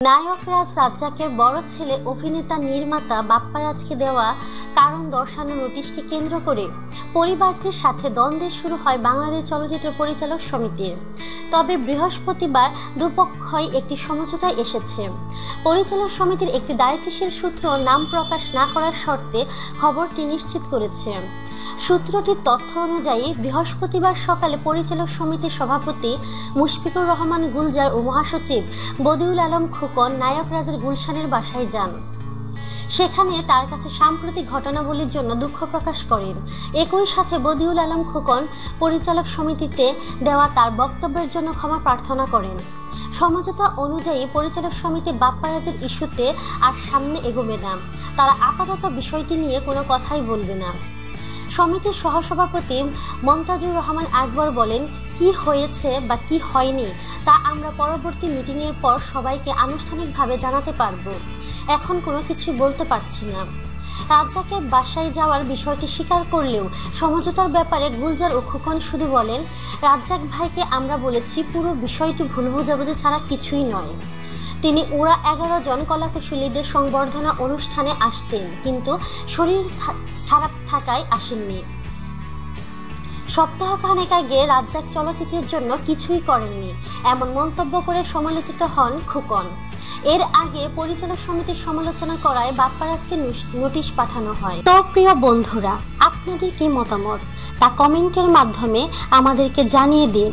নায়ক রাজ রাজ্জাকের বড় ছেলে, অভিনেতা, নির্মাতা, বাপ্পারাজকে দেওয়া কারণ দর্শানো নোটিশকে কেন্দ্র করে পরিবারটির সাথে দ্বন্দ্বের শুরু হয় বাংলাদেশ চলচ্চিত্র পরিচালক সমিতির। তবে বৃহস্পতিবার দুপক্ষই একটি সমঝোতায় এসেছে। পরিচালক সমিতির একটি দায়িত্বশীল সূত্র নাম প্রকাশ না করার শর্তে খবরটি নিশ্চিত করেছে। সূত্রটির তথ্য অনুযায়ী বৃহস্পতিবার সকালে পরিচালক সমিতির সভাপতি মুশফিকুর রহমান গুলজার ও মহাসচিব বদিউল আলম খোকন, নায়ক রাজের গুলশানের বাসায় যান। সেখানে তার কাছে সাম্প্রতিক ঘটনাবলীর জন্য দুঃখ প্রকাশ করেন। একই সাথে বদিউল আলম খোকন পরিচালক সমিতিতে দেওয়া তার বক্তব্যের জন্য ক্ষমা প্রার্থনা করেন। সমঝোতা অনুযায়ী পরিচালক সমিতি বাপ্পারাজের ইস্যুতে আর সামনে এগোবে না। তারা আপাতত বিষয়টি নিয়ে কোনো কথাই বলবে না। সমিতির সহসভাপতি মমতাজুর রহমান আকবর বলেন, কি হয়েছে বা কি হয়নি তা আমরা পরবর্তী মিটিংয়ের পর সবাইকে আনুষ্ঠানিকভাবে জানাতে পারব। এখন কোনো কিছুই বলতে পারছি না। রাজ্জাকের বাসায় যাওয়ার বিষয়টি স্বীকার করলেও সমঝোতার ব্যাপারে গুলজার ও খোকন শুধু বলেন, রাজ্জাক ভাইকে আমরা বলেছি পুরো বিষয়টি ভুল বোঝাবুঝি ছাড়া কিছুই নয়। তিনি ওরা এগারো জন কলাকুশলীদের সংবর্ধনা অনুষ্ঠানে আসতেন, কিন্তু শরীর খারাপ থাকায় আসেননি। সপ্তাহখানেক আগে রাজ্জাক চলচ্চিত্রের জন্য কিছুই করেননি, এমন মন্তব্য করে সমালোচিত হন খুকন। এর আগে পরিচালক সমিতির সমালোচনা করায় বাপ্পারাজকে নোটিশ পাঠানো হয়। তো প্রিয় বন্ধুরা, আপনাদের কি মতামত? তা কমেন্টের মাধ্যমে আমাদেরকে জানিয়ে দিন।